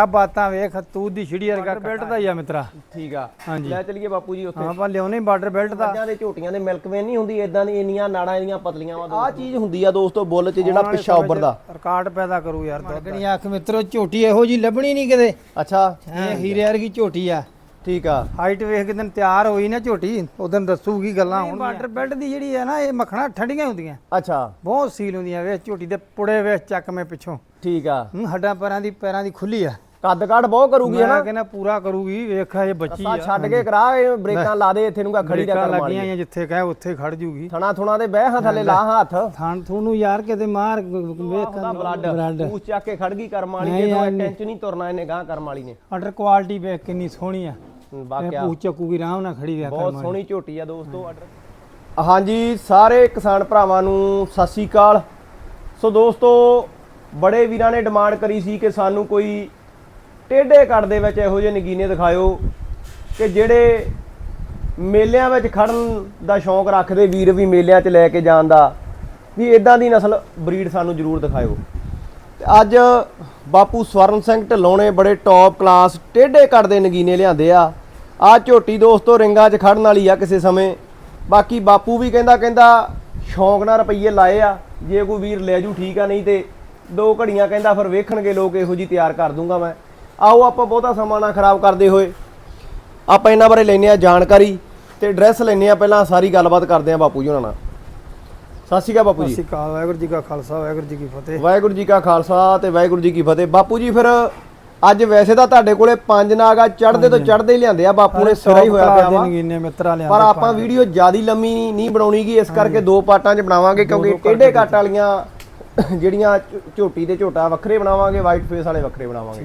ਆ ਬਾਤਾਂ ਵੇਖ ਤੂੰ ਦੀ ਛਿੜੀ ਵਰਗਾ ਬੈਲਟ ਦਾ ਹੀ ਆ ਮਿੱਤਰਾ। ਠੀਕ ਆ। ਹਾਂਜੀ। ਲੈ ਚਲੀਏ ਬਾਪੂ ਜੀ ਉੱਥੇ। ਹਾਂ ਆਪਾਂ ਲਿਆਉਨੇ ਬਾਰਡਰ ਬੈਲਟ ਦਾ। ਦੇ ਝੋਟੀਆਂ ਦੇ ਮਿਲਕ ਵੇਨ ਨਹੀਂ ਹੁੰਦੀ ਇਦਾਂ ਦੀ ਇੰਨੀਆਂ ਨਾੜਾਂ ਇਹਦੀਆਂ ਪਤਲੀਆਂ ਵਾ ਆਹ ਚੀਜ਼ ਹੁੰਦੀ ਆ ਦੋਸਤੋ ਬੁੱਲ 'ਚ ਜਿਹੜਾ ਪਿੱਛਾ ਉੱਭਰਦਾ। ਰਿਕਾਰਡ ਪੈਦਾ ਕਰੂ ਯਾਰ ਦੁੱਧ। ਅੱਖ ਮਿੱਤਰੋ ਝੋਟੀ ਇਹੋ ਜੀ ਲੱਭਣੀ ਨਹੀਂ ਕਿਤੇ। ਅੱਛਾ। ਇਹ ਹੀਰੇ ਵਰਗੀ ਝੋਟੀ ਆ। ਠੀਕ ਆ। ਹਾਈਟ ਵੇਖ ਕੇ ਦਿਨ ਤਿਆਰ ਹੋਈ ਨਾ ਝੋਟੀ ਉਦੋਂ ਦੱਸੂਗੀ ਗੱਲਾਂ ਹੁਣ ਬਾਰਡਰ ਬੈਲਟ ਦੀ ਜਿਹੜੀ ਹੈ ਨਾ ਇਹ ਮੱਖਣਾ ਠੰਡੀਆਂ ਹੁੰਦੀਆਂ। ਅੱਛਾ। ਬਹੁਤ ਸੀਲ ਹੁੰਦੀਆਂ ਵੇਖ ਝੋਟੀ ਦੇ ਪੁੜੇ ਵੇਖ ਚੱਕਵੇਂ ਪਿੱਛੋਂ। ਠੀਕ ਆ। ਹੱਡਾਂ ਪੈਰਾਂ ਦੀ ਪੈਰਾਂ ਦੀ ਖੁੱਲੀ ਆ। ਕੱਦ ਕਾਠ ਬਹੁਤ ਕਰੂਗੀ ਮੈਂ ਹਨਾ ਕਹਿੰਦਾ ਪੂਰਾ ਕਰੂਗੀ ਵੇਖ ਇਹ ਬੱਚੀ ਆ। ਛੱਡ ਕੇ ਕਰਾ ਇਹ ਬ੍ਰੇਕਾਂ ਲਾ ਦੇ ਇੱਥੇ ਨੂੰ ਕਾ ਖੜੀ ਦਾ ਕਰ ਮਾਰੀ ਜਿੱਥੇ ਕਹੇ ਉੱਥੇ ਖੜ ਜੂਗੀ। ਥਣਾ ਥੁਣਾ ਦੇ ਬਹਿ ਹਾਂ ਥੱਲੇ ਲਾ ਹੱਥ। ਥਾਂ ਤੁਹਾਨੂੰ ਯਾਰ ਕਿਤੇ ਮਾਰ ਵੇਖ ਬਲੱਡ ਪੂਛ ਚੱਕ ਕੇ ਖੜ ਗਈ ਕਰਮ ਵਾਲੀ ਨੇ ਟੈਂਚ ਨਹੀਂ ਤੁਰਨਾ ਇਹਨੇ ਗਾਂ ਕਰਮ ਵਾਲੀ ਨੇ। ਆਰਡਰ ਕੁਆਲਿਟੀ ਵੇਖ ਕਿੰਨੀ ਸੋਹਣੀ ਆ। ਵਾਕਿਆ। ਪੂਛ ਚੱਕੂਗੀ ਆਰਾਮ ਨਾਲ ਖੜੀ ਵੇਖ ਬਹੁਤ ਸੋਹਣੀ ਝੋਟੀ ਆ ਦੋਸਤੋ ਆਰਡਰ ਹਾਂਜੀ ਸਾਰੇ ਕਿਸਾਨ ਭਰਾਵਾਂ ਨੂੰ ਸਤਿ ਸ੍ਰੀ ਅਕਾਲ। ਸੋ ਦੋਸਤੋ ਬੜੇ ਵੀਰਾਂ ਨੇ ਡਿਮਾਂਡ ਕਰੀ ਸੀ ਕਿ ਸਾਨੂੰ ਕੋਈ ਟੇਢੇ ਕੱਟ ਦੇ ਵਿੱਚ ਇਹੋ ਜਿਹੇ ਨਗੀਨੇ ਦਿਖਾਇਓ ਕਿ ਜਿਹੜੇ ਮੇਲਿਆਂ ਵਿੱਚ ਖੜਨ ਦਾ ਸ਼ੌਂਕ ਰੱਖਦੇ ਵੀਰ ਵੀ ਮੇਲਿਆਂ 'ਚ ਲੈ ਕੇ ਜਾਣ ਦਾ, ਵੀ ਇਦਾਂ ਦੀ ਨਸਲ ਬਰੀਡ ਸਾਨੂੰ ਜ਼ਰੂਰ ਦਿਖਾਇਓ। ਤੇ ਅੱਜ ਬਾਪੂ ਸਵਰਨ ਸਿੰਘ ਢਿੱਲੋਂ ਨੇ ਬੜੇ ਟੌਪ ਕਲਾਸ ਟੇਢੇ ਕੱਟ ਦੇ ਨਗੀਨੇ ਲਿਆਂਦੇ ਆ। ਆ ਝੋਟੀ ਦੋਸਤੋ ਰਿੰਗਾਂ 'ਚ ਖੜਨ ਵਾਲੀ ਆ ਕਿਸੇ ਸਮੇਂ। ਬਾਕੀ ਬਾਪੂ ਵੀ ਕਹਿੰਦਾ ਕਹਿੰਦਾ ਸ਼ੌਂਕ ਨਾਲ ਰੁਪਈਏ ਲਾਏ ਆ, ਜੇ ਕੋਈ ਵੀਰ ਲੈ ਜੂ ਠੀਕ ਆ, ਨਹੀਂ ਤੇ ਦੋ ਘੜੀਆਂ ਕਹਿੰਦਾ ਫਿਰ ਵੇਖਣਗੇ, ਲੋਕ ਇਹੋ ਜੀ ਤਿਆਰ ਕਰ ਦੂੰਗਾ ਮੈਂ। ਆਓ ਆਪਾਂ ਬਹੁਤਾ ਸਮਾਂ ਨਾ ਖਰਾਬ ਕਰਦੇ ਹੋਏ। ਆਪਾਂ ਇਹਨਾਂ ਬਾਰੇ ਲੈਨੇ ਆ ਜਾਣਕਾਰੀ ਤੇ ਐਡਰੈਸ ਲੈਨੇ ਆ ਪਹਿਲਾਂ ਸਾਰੀ ਗੱਲਬਾਤ ਕਰਦੇ ਆ ਬਾਪੂ ਜੀ ਉਹਨਾਂ ਨਾਲ। ਸਤਿ ਸ਼੍ਰੀ ਅਕਾਲ ਬਾਪੂ ਜੀ। ਅਸੀਂ ਕਾਲ ਵਾਹਿਗੁਰੂ ਜੀ ਕਾ ਖਾਲਸਾ ਵਾਹਿਗੁਰੂ ਜੀ ਕੀ ਫਤਿਹ। ਵਾਹਿਗੁਰੂ ਜੀ ਕਾ ਖਾਲਸਾ ਤੇ ਵਾਹਿਗੁਰੂ ਜੀ ਕੀ ਫਤਿਹ। ਬਾਪੂ ਜੀ ਫਿਰ ਅੱਜ ਵੈਸੇ ਤਾਂ ਤੁਹਾਡੇ ਕੋਲੇ ਪੰਜ ਨਾਗ ਆ ਚੜਦੇ ਤੋਂ ਚੜਦੇ ਹੀ ਲਿਆਂਦੇ ਆ ਬਾਪੂ ਨੇ ਸਿਰਾ ਹੀ ਹੋਇਆ ਪਿਆ ਵਾ। ਪਰ ਆਪਾਂ ਵੀਡੀਓ ਜਿਆਦੀ ਲੰਮੀ ਨਹੀਂ ਬਣਾਉਣੀਗੀ ਇਸ ਕਰਕੇ ਦੋ ਪਾਰਟਾਂ 'ਚ ਬਣਾਵਾਂਗੇ ਕਿਉਂਕਿ ਟੇਢੇ ਕੱਟ ਵਾਲੀਆਂ ਜਿਹੜੀਆਂ ਝੋਟੀ ਤੇ ਝੋਟਾ ਵੱਖਰੇ ਬਣਾਵਾਂਗੇ ਵਾਈਟ ਫੇਸ ਵਾਲੇ ਵੱਖਰੇ ਬਣਾਵਾਂਗੇ।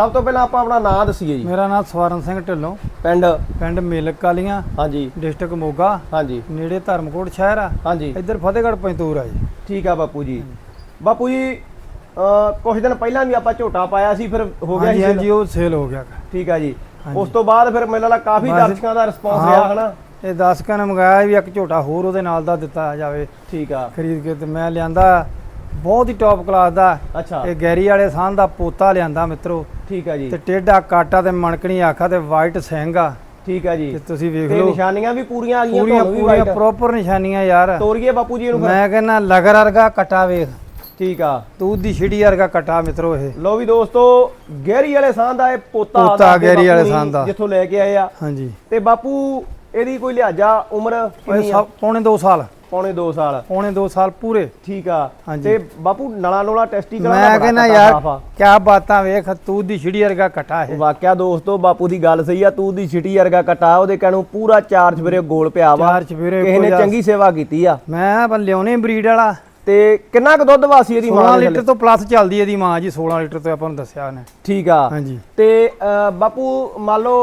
ਸਭ ਤੋਂ ਪਹਿਲਾਂ ਆਪਾਂ ਆਪਣਾ ਨਾਮ ਦਸੀਏ ਜੀ। ਮੇਰਾ ਨਾਮ ਸਵਰਨ ਸਿੰਘ ਢਿੱਲੋਂ। ਪਿੰਡ? ਪਿੰਡ ਮੇਲਕ ਕਾਲੀਆਂ। ਹਾਂਜੀ। ਡਿਸਟ੍ਰਿਕਟ ਮੋਗਾ। ਹਾਂਜੀ। ਨੇੜੇ ਧਰਮਕੋਟ ਸ਼ਹਿਰ ਆ। ਹਾਂਜੀ। ਇੱਧਰ ਫਤਿਹਗੜ੍ਹ ਪੈਂਤੂਰ ਆ ਜੀ। ਠੀਕ ਆ ਬਾਪੂ ਜੀ। ਬਾਪੂ ਜੀ ਕੁਝ ਦਿਨ ਪਹਿਲਾਂ ਵੀ ਆਪਾਂ ਝੋਟਾ ਪਾਇਆ ਸੀ ਫਿਰ ਹੋ ਗਿਆ ਸੀ ਹਾਂਜੀ ਉਹ ਸੇਲ ਹੋ ਗਿਆ। ਠੀਕ ਆ ਜੀ। ਉਸ ਤੋਂ ਬਾਅਦ ਫਿਰ ਮੈਨੂੰ ਲੱਗਦਾ ਕਾਫੀ ਦਰਸ਼ਕਾਂ ਦਾ ਰਿਸਪੌਂਸ ਰਿਹਾ ਹਨਾ? ਇਹ 10 ਕਨ ਮੰਗਾਇਆ ਵੀ ਇੱਕ ਝੋਟਾ ਹੋਰ ਉਹਦੇ ਨਾਲ ਦਾ ਦਿੱਤਾ ਜਾਵੇ। ਠੀਕ ਆ। ਖਰੀਦ ਕੇ ਤੇ ਮੈਂ ਲਿਆਂਦਾ। ਬਹੁਤ ਹੀ ਟੌਪ ਕਲਾਸ ਦਾ। ਅੱਛਾ। ਇਹ ਗੈਰੀ ਵਾਲੇ ਸਾਹ ਦਾ ਪੋਤਾ ਲਿਆਂਦਾ ਮਿੱਤਰੋ। ਠੀਕ ਆ ਜੀ। ਤੇ ਟੇਡਾ ਕਾਟਾ ਤੇ ਮਣਕਣੀ ਆਖਾ ਤੇ ਵਾਈਟ ਸਿੰਘ ਆ। ਠੀਕ ਆ ਜੀ। ਤੇ ਤੁਸੀਂ ਵੇਖ ਤੇ ਲਓ। ਨਿਸ਼ਾਨੀਆਂ ਵੀ ਪੂਰੀਆਂ ਆ ਗਈਆਂ ਤੁਹਾਨੂੰ ਵੀ ਪੂਰੀਆਂ ਵਾਈਟ ਪ੍ਰੋਪਰ ਨਿਸ਼ਾਨੀਆਂ ਯਾਰ। ਤੋਰੀਏ ਬਾਪੂ ਜੀ ਇਹਨੂੰ ਮੈਂ ਕਹਿੰਦਾ ਲਗਰ ਵਰਗਾ ਕਟਾ ਵੇਖ। ਠੀਕ ਆ। ਤੂੰ ਦੀ ਛਿੜੀ ਵਰਗਾ ਕਟਾ ਮਿੱਤਰੋ ਇਹ। ਲੋ ਵੀ ਦੋਸਤੋ ਗਹਿਰੀ ਵਾਲੇ ਸਾਹ ਦਾ ਇਹ ਪੋਤਾ ਪੋਤਾ ਗਹਿਰੀ ਵਾਲੇ ਸਾਂਝ ਦਾ। ਜਿੱਥੋਂ ਲੈ ਕੇ ਆਏ ਆ। ਹਾਂਜੀ। ਤੇ ਬਾਪੂ ਇਹਦੀ ਕੋਈ ਲਿਹਾਜ਼ਾ ਉਮਰ ਕਿੰਨੀ ਆ? ਪੌਣੇ 2 ਸਾਲ। ਪੌਣੇ 2 ਸਾਲ। ਪੌਣੇ 2 ਸਾਲ ਪੂਰੇ। ਠੀਕ ਆ। ਤੇ ਬਾਪੂ ਨਲਾ ਨੋਲਾ ਟੈਸਟੀਕਲ ਮੈਂ ਕਹਿੰਦਾ ਯਾਰ ਕਿਆ ਬਾਤਾਂ ਵੇਖ ਤੂੰ ਦੀ ਛਿੜੀ ਵਰਗਾ ਕਟਾ ਇਹ। ਵਾਕਿਆ ਦੋਸਤੋ ਬਾਪੂ ਦੀ ਗੱਲ ਸਹੀ ਆ ਤੂੰ ਦੀ ਛਿਟੀ ਵਰਗਾ ਕਟਾ ਉਹਦੇ ਕਹਿਣੋਂ ਪੂਰਾ ਚਾਰ ਚਵੇਰੇ ਗੋਲ ਪਿਆ ਵਾ। ਚਾਰ ਚਵੇਰੇ ਕਿਸੇ ਨੇ ਚੰਗੀ ਸੇਵਾ ਕੀਤੀ ਆ। ਮੈਂ ਬੰ ਲਿਆਉਣੇ ਬਰੀਡ ਵਾਲਾ। ਤੇ ਕਿੰਨਾ ਕੁ ਦੁੱਧ ਵਾਸੀ ਇਹਦੀ 16 ਮਾਂ ਦੇ ਲੀਟਰ ਥੱਲੇ? ਤੋਂ ਪਲੱਸ ਚੱਲਦੀ ਇਹਦੀ ਮਾਂ ਜੀ 16 ਲੀਟਰ ਤੋਂ ਆਪਾਂ ਨੂੰ ਦੱਸਿਆ ਉਹਨੇ। ਠੀਕ ਆ। ਹਾਂਜੀ। ਤੇ ਬਾਪੂ ਮੰਨ ਲਓ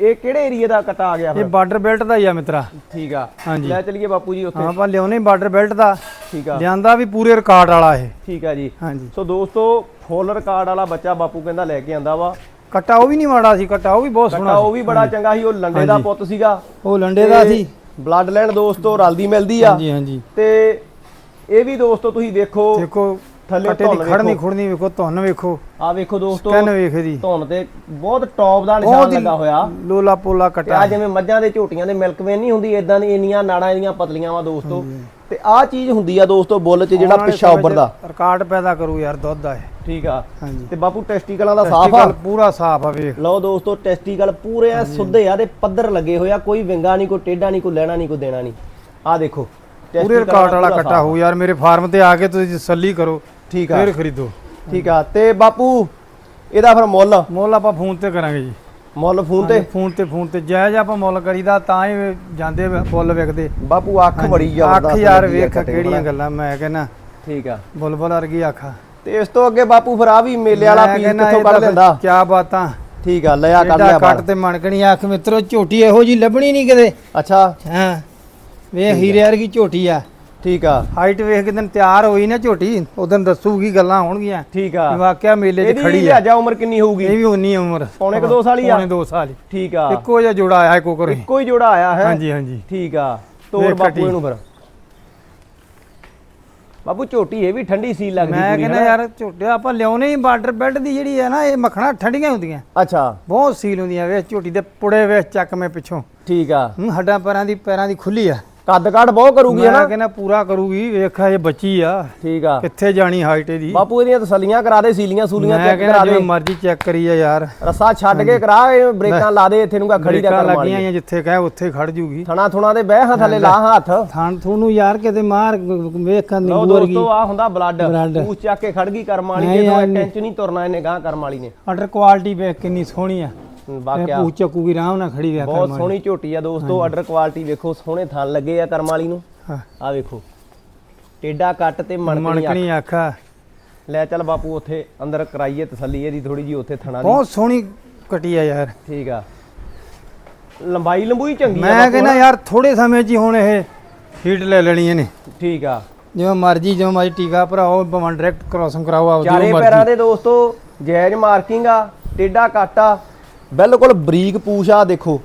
ਇਹ ਕਿਹੜੇ ਏਰੀਆ ਦਾ ਕਟਾ ਆ ਗਿਆ ਇਹ ਫਿਰ? ਬਾਰਡਰ ਬੈਲਟ ਦਾ ਹੀ ਆ ਮਿੱਤਰਾ। ਠੀਕ ਆ। ਹਾਂਜੀ। ਲੈ ਚਲੀਏ ਬਾਪੂ ਜੀ ਉੱਥੇ। ਹਾਂ ਆਪਾਂ ਲਿਆਉਣੇ ਬਾਰਡਰ ਬੈਲਟ ਦਾ। ਠੀਕ ਆ। ਲਿਆਂਦਾ ਵੀ ਪੂਰੇ ਰਿਕਾਰਡ ਵਾਲਾ ਇਹ। ਠੀਕ ਆ ਜੀ। ਹਾਂਜੀ। ਸੋ ਦੋਸਤੋ ਫੁੱਲ ਰਿਕਾਰਡ ਵਾਲਾ ਬੱਚਾ ਬਾਪੂ ਕਹਿੰਦਾ ਲੈ ਕੇ ਆਂਦਾ ਵਾ। ਕਟਾ ਉਹ ਵੀ ਨਹੀਂ ਮਾੜਾ ਸੀ ਕਟਾ ਉਹ ਵੀ ਬਹੁਤ ਕਟਾ ਸੋਹਣਾ ਉਹ ਵੀ ਬੜਾ ਚੰਗਾ ਸੀ ਉਹ ਲੰਡੇ ਦਾ ਹਾਂਜੀ। ਪੁੱਤ ਸੀਗਾ। ਉਹ ਲੰਡੇ ਦਾ ਸੀ। ਬਲੱਡ ਲਾਈਨ ਦੋਸਤੋ ਰਲਦੀ ਮਿਲਦੀ ਆ। ਹਾਂਜੀ ਹਾਂਜੀ। ਤੇ ਇਹ ਵੀ ਦੋਸਤੋ ਤੁਸੀਂ ਦੇਖੋ ਦੇਖੋ ਥੱਲੇ ਦੀ ਧੁੰਨ ਖੜਨੀ ਵੇਖੋ। ਖੁੜਨੀ ਵੇਖੋ ਧੁੰਨ ਵੇਖੋ। ਆ ਵੇਖੋ ਦੋਸਤੋ ਕੰਨ ਵੇਖ ਦੀ ਧੁੰਨ ਤੇ ਬਹੁਤ ਟੌਪ ਦਾ ਨਿਸ਼ਾਨ ਲੱਗਾ ਹੋਇਆ। ਲੋਲਾ ਪੋਲਾ ਕਟਾ। ਆ ਜਿਵੇਂ ਮੱਝਾਂ ਦੇ ਝੋਟੀਆਂ ਦੇ ਮਿਲਕ ਵੇਨ ਨਹੀਂ ਹੁੰਦੀ ਇਦਾਂ ਦੀ ਇੰਨੀਆਂ ਨਾੜਾਂ ਇਹਦੀਆਂ ਪਤਲੀਆਂ ਵਾ ਦੋਸਤੋ। ਤੇ ਆ ਚੀਜ਼ ਹੁੰਦੀ ਆ ਦੋਸਤੋ ਬੁੱਲ 'ਚ ਜਿਹੜਾ 'ਚ ਉੱਭਰਦਾ। ਰਿਕਾਰਡ ਪੈਦਾ ਕਰੂ ਯਾਰ ਦੁੱਧ ਦਾ ਠੀਕ ਆ। ਤੇ ਬਾਪੂ ਟੈਸਟੀਕਲਾਂ ਦਾ ਸਾਫ਼ ਆ। ਪੂਰਾ ਸਾਫ਼ ਆ ਵੇਖ। ਲਓ ਦੋਸਤੋ ਟੈਸਟੀਕਲ ਪੂਰੇ ਆ ਸੁੱਧੇ ਆ ਤੇ ਪੱਧਰ ਲੱਗੇ ਹੋਇਆ ਕੋਈ ਵਿੰਗਾ ਨਹੀਂ ਕੋਈ ਟੇਢਾ ਨਹੀਂ ਕੋਈ ਲੈਣਾ ਨਹੀਂ ਕੋਈ ਦੇਣਾ ਨਹੀਂ। ਆ ਦੇਖੋ ਪੂਰੇ ਰਿਕਾਰਡ ਵਾਲਾ ਕਟਾ। ਹੋ ਯਾਰ ਮੇਰੇ ਫਾਰਮ ਤੇ ਆ ਕੇ ਤੁਸੀਂ ਤਸੱਲੀ ਕਰੋ। ਠੀਕ ਆ। ਫਿਰ ਖਰੀਦੋ। ਠੀਕ ਆ। ਤੇ ਬਾਪੂ ਇਹਦਾ ਫਿਰ ਮੁੱਲ? ਮੁੱਲ ਆਪਾਂ ਫੋਨ ਤੇ ਕਰਾਂਗੇ ਜੀ। ਮੁੱਲ ਫੋਨ ਤੇ? ਫੋਨ ਤੇ ਫੋਨ ਤੇ। ਜਾਇਜ਼ ਆਪਾਂ ਮੁੱਲ ਕਰੀਦਾ ਤਾਂ ਹੀ ਜਾਂਦੇ ਫੁੱਲ ਵਿਕਦੇ। ਬਾਪੂ ਅੱਖ ਬੜੀ ਅੱਖ ਜ਼ਬਰਦਸਤ ਯਾਰ ਵੇਖ ਕਿਹੜੀਆਂ। ਗੱਲਾਂ ਮੈਂ ਕਹਿੰਦਾ ਠੀਕ ਆ। ਬੁਲਬੁਲ ਵਰਗੀ ਅੱਖ ਤੇ ਇਸ ਤੋਂ ਅੱਗੇ ਬਾਪੂ ਫਿਰ ਆ ਵੀ ਮੇਲੇ ਵਾਲਾ ਪੀਸ ਕਿੱਥੋਂ ਕੱਢ ਲੈਂਦਾ? ਕਿਆ ਬਾਤਾਂ। ਠੀਕ ਆ ਲਿਆ ਕੱਢ ਲਿਆ ਕੱਟ ਤੇ ਮਣਕਣੀ ਅੱਖ ਮਿੱਤਰੋ ਝੋਟੀ ਇਹੋ ਜੀ ਲੱਭਣੀ ਨਹੀਂ ਕਿਤੇ। ਅੱਛਾ। ਹਾਂ ਵੇਖ ਹੀਰੇ ਵਰਗੀ ਝੋਟੀ ਆ। ਠੀਕ ਆ। ਹਾਈਟ ਵੇਖ ਕੇ ਦਿਨ ਤਿਆਰ ਹੋਈ ਨਾ ਝੋਟੀ ਉਦੋਂ ਦੱਸੂਗੀ ਗੱਲਾਂ ਹੋਣਗੀਆਂ। ਠੀਕ ਆ। ਵਾਕਿਆ ਮੇਲੇ 'ਚ ਇਹਦੀ ਖੜੀ ਆ। ਲਿਹਾਜ਼ਾ ਉਮਰ ਕਿੰਨੀ ਹੋਊਗੀ? ਇਹ ਵੀ ਉਨੀ ਉਮਰ। ਪੌਣੇ ਕੁ ਦੋ ਸਾਲ ਹੀ ਆ? ਪੌਣੇ 2 ਸਾਲ ਹੀ। ਠੀਕ ਆ। ਇੱਕੋ ਜਿਹਾ ਜੋੜਾ ਆਇਆ ਕੋਕਰ ਹੀ। ਇੱਕੋ ਹੀ ਜੋੜਾ ਆਇਆ ਹੈ? ਹਾਂਜੀ ਹਾਂਜੀ। ਠੀਕ ਆ। ਤੋਰ ਬਾਪੂ। ਇਹਨੂੰ ਫਿਰ। ਬਾਪੂ ਝੋਟੀ ਇਹ ਵੀ ਠੰਡੀ ਸੀਲ ਲੱਗਦੀ ਮੈਂ ਕਹਿੰਦਾ? ਯਾਰ ਝੋਟੇ ਆਪਾਂ ਲਿਆਉਨੇ ਹੀ ਬਾਰਡਰ ਬੈਲਟ ਦੀ ਜਿਹੜੀ ਹੈ ਨਾ ਇਹ ਮੱਖਣਾ ਠੰਡੀਆਂ ਹੁੰਦੀਆਂ। ਅੱਛਾ। ਬਹੁਤ ਸੀਲ ਹੁੰਦੀਆਂ ਵੇ ਝੋਟੀ ਦੇ ਪੁੜੇ ਵੇ ਚੱਕ ਮੈਂ ਪਿੱਛੋਂ। ਠੀਕ ਆ। ਹੱਡਾਂ ਪੈਰਾਂ ਦੀ ਪੈਰਾਂ ਦੀ ਖੁੱਲੀ ਆ। ਕੱਦ ਕੱਦ ਬਹੁਤ ਕਰੂਗੀ ਮੈਂ ਹਨਾ ਕਹਿੰਦਾ ਪੂਰਾ ਕਰੂਗੀ ਵੇਖਾ ਇਹ ਬੱਚੀ ਆ। ਠੀਕ ਆ। ਕਿੱਥੇ ਜਾਣੀ ਹਾਈਟ ਇਹਦੀ? ਬਾਪੂ ਇਹਦੀਆਂ ਤਸੱਲੀਆਂ ਕਰਾ ਦੇ ਸੀਲੀਆਂ ਸੂਲੀਆਂ ਮੈਂ ਚੈੱਕ ਕਹਿੰਦਾ ਕਰਾ ਜਿਵੇਂ ਦੇ। ਮਰਜ਼ੀ ਚੈੱਕ ਕਰੀ ਆ ਯਾਰ। ਰਸਾ ਛੱਡ ਕੇ ਕਰਾ ਇਹ ਬ੍ਰੇਕਾਂ ਲਾ। ਦੇ ਇੱਥੇ ਨੂੰ ਕਾ ਖੜੀ ਦਾ ਬ੍ਰੇਕਾਂ ਲੱਗੀਆਂ ਆ। ਜਿੱਥੇ ਕਹੇ ਉੱਥੇ ਖੜ ਜੂਗੀ। ਥਣਾ ਥੁਣਾ ਦੇ ਬਹਿ ਹਾਂ ਥੱਲੇ ਲਾ ਹੱਥ। ਥਾਂ ਤੁਹਾਨੂੰ ਯਾਰ ਕਿਤੇ ਮਾਰ ਵੇਖਾਂ ਲੋ ਨਿੰਬੂ ਵਰਗੀ। ਦੋਸਤੋ ਆ ਹੁੰਦਾ ਬਲੱਡ Blood। ਪੂਛ ਚੱਕ ਕੇ ਖੜ ਗਈ ਕਰਮ ਵਾਲੀ ਨਹੀਂ ਤੋਂ ਨਹੀਂ। ਤੁਰਨਾ ਇਹਨੇ ਗਾਂ ਕਰਮ ਵਾਲੀ ਨੇ। ਅਟਰ ਕੁਆਲਿਟੀ ਵੇਖ ਕਿੰਨੀ ਸੋਹਣੀ ਆ। ਇਹ ਵਾਕਿਆ। ਪੂਛ ਚੱਕੂਗੀ ਆਰਾਮ ਨਾਲ ਖੜੀ ਵੇਖ ਬਹੁਤ ਸੋਹਣੀ ਝੋਟੀ ਆ ਦੋਸਤੋ ਆਰਡਰ ਕੁਆਲਿਟੀ ਵੇਖੋ ਸੋਹਣੇ ਥਣ ਲੱਗੇ ਆ ਕਰਮ ਵਾਲੀ ਨੂੰ। ਆ ਵੇਖੋ ਟੇਡਾ ਕੱਟ ਤੇ ਮਣਕਣੀ ਅੱਖ। ਲੈ ਚੱਲ ਬਾਪੂ ਉੱਥੇ ਅੰਦਰ ਕਰਾਈਏ ਤਸੱਲੀ ਇਹਦੀ ਥੋੜੀ ਜੀ ਉੱਥੇ ਥਣਾ ਦੀ। ਬਹੁਤ ਸੋਹਣੀ ਕਟੀ ਆ ਯਾਰ। ਠੀਕ ਆ। ਲੰਬਾਈ ਲੰਬੂਈ ਚੰਗੀ ਆ ਮੈਂ ਕਹਿੰਦਾ ਯਾਰ ਥੋੜੇ ਸਮੇਂ 'ਚ ਹੀ ਹੁਣ ਇਹ ਹੀਟ ਲੈ ਲੈਣੀ ਇਹਨੇ। ਠੀਕ ਆ। ਜਿਵੇਂ ਮਰਜ਼ੀ ਜਿਵੇਂ ਮਰਜ਼ੀ ਟੀਕਾ ਭਰਾਓ ਭਾਵੇਂ ਡਾਇਰੈਕਟ ਕ੍ਰਾਸਿੰਗ ਕਰਾਓ ਆਪ ਚਾਰੇ ਜਿਵੇਂ ਪੈਰਾਂ ਮਰਜ਼ੀ। ਦੇ ਦੋਸਤੋ ਜਾਇਜ਼ ਮਾਰਕਿੰਗ ਆ ਟੇਡਾ ਕੱਟ ਆ। ਬਿਲਕੁਲ ਬਰੀਕ ਪੂਛ ਆ ਦੇਖੋ।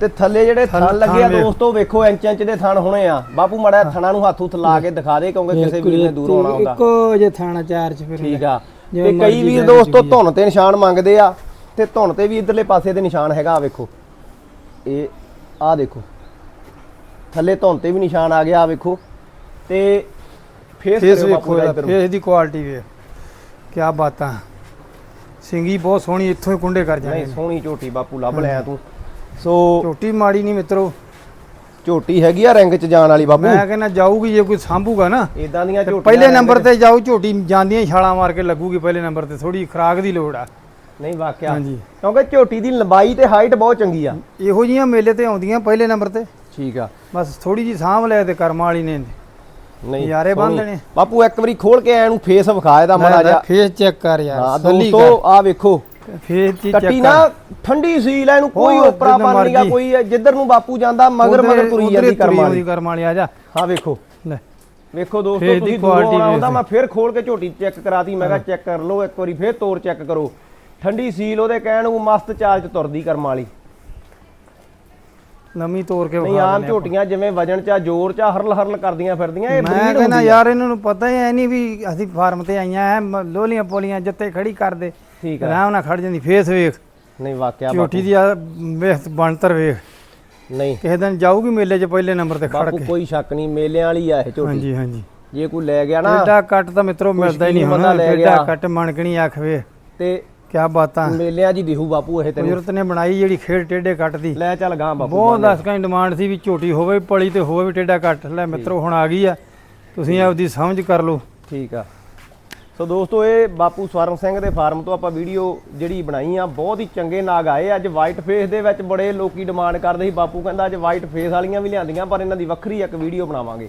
ਤੇ ਥੱਲੇ ਜਿਹੜੇ ਥਣ- ਲੱਗੇ ਆ। ਦੋਸਤੋ ਵੇਖੋ ਇੰਚ ਇੰਚ ਦੇ ਥਣ ਹੋਣੇ ਆ। ਬਾਪੂ ਮੜਾ ਥਣਾਂ ਨੂੰ ਹੱਥ ਹੁੱਥ ਲਾ ਕੇ ਦਿਖਾ ਦੇ ਕਿਉਂਕਿ ਕਿਸੇ ਵੀਰ ਨੇ ਦੂਰ ਆਉਣਾ ਹੁੰਦਾ। ਇੱਕੋ ਜੇ ਥਾਣਾ ਚਾਰ ਚ ਫਿਰ। ਠੀਕ ਆ। ਤੇ ਕਈ ਵੀਰ ਦੋਸਤੋ। ਧੁਨ ਤੇ ਨਿਸ਼ਾਨ ਮੰਗਦੇ ਆ ਤੇ ਧੁਨ ਤੇ ਵੀ ਇਧਰਲੇ ਪਾਸੇ ਤੇ ਨਿਸ਼ਾਨ ਹੈਗਾ ਆ ਵੇਖੋ। ਇਹ ਆ ਦੇਖੋ। ਥੱਲੇ ਧੁਨ ਤੇ ਵੀ ਨਿਸ਼ਾਨ ਆ ਗਿਆ ਆ ਵੇਖੋ। ਤੇ ਫੇਸ ਵੇਖੋ। ਫੇਸ ਦੀ ਕੁਆਲਿਟੀ ਵੇਖ। ਕੀ ਬਾਤਾਂ। ਸਿੰਗੀ ਬਹੁਤ ਸੋਹਣੀ ਇੱਥੋਂ ਹੀ ਕੁੰਡੇ ਕਰ ਨਹੀਂ ਨੇ। ਸੋਹਣੀ ਝੋਟੀ ਬਾਪੂ ਲੱਭ ਲਿਆ ਤੂੰ। ਸੋ ਝੋਟੀ ਮਾੜੀ ਨਹੀਂ ਮਿੱਤਰੋ। ਝੋਟੀ ਹੈਗੀ ਆ ਰਿੰਗ ਚ ਜਾਣ ਵਾਲੀ ਬਾਪੂ। ਮੈਂ ਕਹਿੰਦਾ ਜਾਊਗੀ ਜੇ ਕੋਈ ਸਾਂਭੂਗਾ ਨਾ ਇਦਾਂ ਦੀਆਂ ਤੇ ਝੋਟੀਆਂ ਪਹਿਲੇ ਨੰਬਰ ਤੇ ਜਾਊ ਝੋਟੀ ਜਾਂਦੀਆਂ ਹੀ ਛਾਲਾਂ ਮਾਰ ਕੇ ਲੱਗੂਗੀ ਪਹਿਲੇ ਨੰਬਰ ਤੇ ਥੋੜੀ ਖਰਾਕ ਦੀ ਲੋੜ ਆ। ਨਹੀਂ ਵਾਕਿਆ। ਹਾਂਜੀ। ਕਿਉਂਕਿ ਝੋਟੀ ਦੀ ਲੰਬਾਈ ਤੇ ਹਾਈਟ ਬਹੁਤ ਚੰਗੀ ਆ। ਇਹੋ ਜੀਆਂ ਮੇਲੇ ਤੇ ਆਉਂਦੀਆਂ ਪਹਿਲੇ ਨੰਬਰ ਤੇ। ਠੀਕ ਆ। ਬਸ ਥੋੜੀ ਜੀ ਸਾਂਭ ਲੈ ਤੇ ਕਰਮਾਂ ਵਾਲੀ ਨੇ। ਨਹੀਂ ਨਜ਼ਾਰੇ ਸੋਹਣੀ। ਬੰਨ੍ਹਣੇ। ਬਾਪੂ ਇੱਕ ਵਾਰੀ ਖੋਲ ਕੇ ਐ ਨੂੰ ਫੇਸ ਵਿਖਾ ਇਹਦਾ ਮਾੜਾ ਜਿਹਾ। ਫੇਸ ਚੈੱਕ ਕਰ ਹਾਂ ਯਾਰ ਸੱਲੀ ਦੋਸਤੋ ਆ ਵੇਖੋ। ਫੇਸ ਦੀ ਕੱਟੀ ਚੈੱਕ ਨਾ ਠੰਡੀ ਸੀਲ ਐ ਇਹਨੂੰ ਕੋਈ ਉਪਰਾ ਜਿੱਦਾਂ ਪਾਣ ਨਹੀਂਗਾ ਮਰਜ਼ੀ। ਕੋਈ ਜਿੱਧਰ ਨੂੰ ਬਾਪੂ ਜਾਂਦਾ ਮਗਰ ਮਗਰ ਤੁਰੀ ਜਾਂਦੀ ਕਰਮਾਂ ਵਾਲੀ। ਕਰਮਾਂ ਵਾਲੀ ਆ ਜਾ। ਹਾਂ ਵੇਖੋ। ਲੈ। ਵੇਖੋ ਦੋਸਤੋ ਤੁਸੀਂ ਦੂਰੋਂ ਵੇਖ। ਮੈਂ ਫਿਰ ਖੋਲ ਕੇ ਝੋਟੀ ਚੈੱਕ ਕਰਾਤੀ ਮੈਂ ਕਿਹਾ ਚੈੱਕ ਕਰ ਲਓ ਇੱਕ ਵਾਰੀ ਫਿਰ ਤੋਰ ਚੈੱਕ ਕਰੋ। ਠੰਡੀ ਸੀਲ ਉਹਦੇ ਕਹਿਣ ਨੂੰ ਮਸਤ ਚਾਲ ਚ ਤੁਰਦੀ ਕਰਮਾਂ ਵਾਲੀ। ਨਵੀਂ ਤੋੜ ਕੇ ਨਹੀਂ ਵਿਖਾ ਆਮ ਦਿੰਦੇ। ਝੋਟੀਆਂ ਜਿਵੇਂ ਵਜਨ ਚ ਆ, ਜ਼ੋਰ ਚ ਆ, ਹਰਲ ਹਰਲ ਕਰਦੀਆਂ ਫਿਰਦੀਆਂ ਇਹ ਮੈਂ ਕਹਿੰਦਾ ਹੁੰਦੀ ਆ। ਯਾਰ ਇਹਨਾਂ ਨੂੰ ਪਤਾ ਹੀ ਐ ਨਹੀਂ ਵੀ ਅਸੀਂ ਫਾਰਮ ਤੇ ਆਈਆਂ ਐ ਮ- ਲੋਲੀਆਂ ਪੋਲੀਆਂ ਜਿੱਤੇ ਖੜੀ ਕਰਦੇ ਠੀਕ ਆ। ਆਰਾਮ ਨਾਲ ਖੜ ਜਾਂਦੀ ਫੇਸ ਵੇਖ। ਨਹੀਂ ਵਾਕਿਆ ਝੋਟੀ ਦੀ ਆ ਵੇਖ ਬਣਤਰ ਵੇਖ। ਨਹੀਂ। ਕਿਸੇ ਦਿਨ ਜਾਊਗੀ ਮੇਲੇ 'ਚ ਪਹਿਲੇ ਨੰਬਰ ਤੇ ਖੜ ਬਾਪੂ ਕੇ। ਕੋਈ ਸ਼ੱਕ ਨਹੀਂ ਮੇਲਿਆਂ ਵਾਲੀ ਆ ਇਹ ਝੋਟੀ। ਹਾਂਜੀ ਹਾਂਜੀ। ਜੇ ਕੋਈ ਲੈ ਗਿਆ ਨਾ ਟੇਡਾ ਕੱਟ ਤਾਂ ਮਿੱਤਰੋ ਮਿਲਦਾ ਹੀ ਨਹੀਂ ਹੁਣ ਬੰਦਾ ਲੈ ਟੇਡਾ ਗਿਆ। ਕੱਟ ਮਣਕਣੀ ਅੱਖ ਵੇ ਤੇ ਕੀ ਬਾਤਾਂ। ਮੇਲਿਆਂ 'ਚ ਹੀ ਦਿਖੂ ਬਾਪੂ ਇਹ ਤੈਨੂੰ। ਕੁਦਰਤ ਨੇ ਬਣਾਈ ਜਿਹੜੀ ਖੇਡ ਟੇਡੇ ਕੱਟ ਦੀ। ਲੈ ਚੱਲ ਗਾਂ ਬਾਪੂ ਬਹੁਤ ਦਰਸ਼ਕਾਂ ਦੀ ਡਿਮਾਂਡ ਸੀ ਵੀ ਝੋਟੀ ਹੋਵੇ ਪਲੀ ਤੇ ਹੋਵੇ ਵੀ ਟੇਡਾ ਕੱਟ। ਲੈ ਮਿੱਤਰੋ ਹੁਣ ਆ ਗਈ ਆ। ਤੁਸੀਂ ਆਪਦੀ ਸਮਝ ਕਰ ਲਓ। ਠੀਕ ਆ। ਸੋ ਦੋਸਤੋ ਇਹ ਬਾਪੂ ਸਵਰਨ ਸਿੰਘ ਦੇ ਫਾਰਮ ਤੋਂ ਆਪਾਂ ਵੀਡੀਓ ਜਿਹੜੀ ਬਣਾਈ ਆ ਬਹੁਤ ਹੀ ਚੰਗੇ ਨਾਗ ਆਏ। ਅੱਜ ਵਾਈਟ ਫੇਸ ਦੇ ਵਿੱਚ ਬੜੇ ਲੋਕੀ ਡਿਮਾਂਡ ਕਰਦੇ ਸੀ। ਬਾਪੂ ਕਹਿੰਦਾ ਅੱਜ ਵਾਈਟ ਫੇਸ ਵਾਲੀਆਂ ਵੀ ਲਿਆਂਦੀਆਂ ਪਰ ਇਹਨਾਂ ਦੀ ਵੱਖਰੀ ਇੱਕ ਵੀਡੀਓ ਬਣਾਵਾਂਗੇ।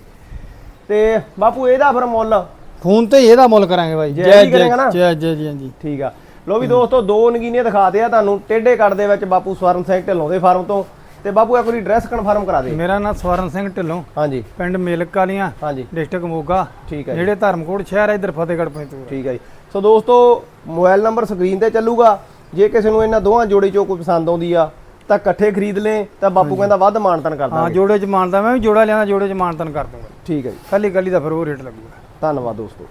ਤੇ ਬਾਪੂ ਇਹਦਾ ਫਿਰ ਮੁੱਲ? ਫੋਨ ਤੇ ਇਹਦਾ ਮੁੱਲ ਕਰਾਂਗੇ ਬਾਈ। ਜੈ ਜੀ? ਜੈ ਜੈ ਜੀ ਠੀਕ ਆ। ਲੋ ਵੀ ਦੋਸਤੋ ਦੋ ਨਗੀਨੇ ਦਿਖਾਤੇ ਆ ਤੁਹਾਨੂੰ। ਟੇਢੇ ਕੱਟ ਦੇ ਵਿੱਚ ਬਾਪੂ ਸਵਰਨ ਸਿੰਘ ਢਿੱਲੋਂ ਦੇ ਫਾਰਮ ਤੋਂ। ਤੇ ਬਾਪੂ ਇੱਕ ਵਾਰੀ ਐਡਰੈਸ ਕਨਫਰਮ ਕਰਾ ਦੇ। ਮੇਰਾ ਨਾਮ ਸਵਰਨ ਸਿੰਘ ਢਿੱਲੋਂ। ਹਾਂਜੀ। ਪਿੰਡ ਮੇਲਕ ਵਾਲੀਆਂ ਹਾਂਜੀ। ਡਿਸਟ੍ਰਿਕਟ ਮੋਗਾ। ਠੀਕ ਹੈ ਜਿਹੜੇ ਧਰਮਕੋਟ ਸ਼ਹਿਰ ਹੈ ਇਧਰ ਫਤਿਹਗੜ੍ਹ ਪੈਂਤੂਰ ਠੀਕ ਹੈ ਜੀ। ਸੋ ਦੋਸਤੋ ਮੋਬਾਈਲ ਨੰਬਰ ਸਕਰੀਨ ਤੇ ਚੱਲੂਗਾ। ਜੇ ਕਿਸੇ ਨੂੰ ਇਹਨਾਂ ਦੋਹਾਂ ਜੋੜੇ ਚੋਂ ਕੋਈ ਪਸੰਦ ਆਉਂਦੀ ਆ ਤਾਂ ਇਕੱਠੇ ਖਰੀਦ ਲੈ ਤਾਂ ਬਾਪੂ ਕਹਿੰਦਾ ਵੱਧ ਮਾਨਤਨ ਕਰ ਹਾਂ ਦਾਂਗੇ। ਜੋੜੇ ਚ ਮਾਨਦਾ ਮੈਂ ਵੀ ਜੋੜਾ ਲਿਆਂਦਾ ਜੋੜੇ ਚ ਮਾਨਤਨ ਕਰ ਦੂੰਗਾ। ਠੀਕ ਹੈ ਜੀ। ਕੱਲੀ ਕੱਲੀ ਦਾ ਫਿਰ ਉਹ ਰੇਟ ਲੱਗੂਗਾ। ਧੰਨਵਾਦ ਦੋਸਤੋ।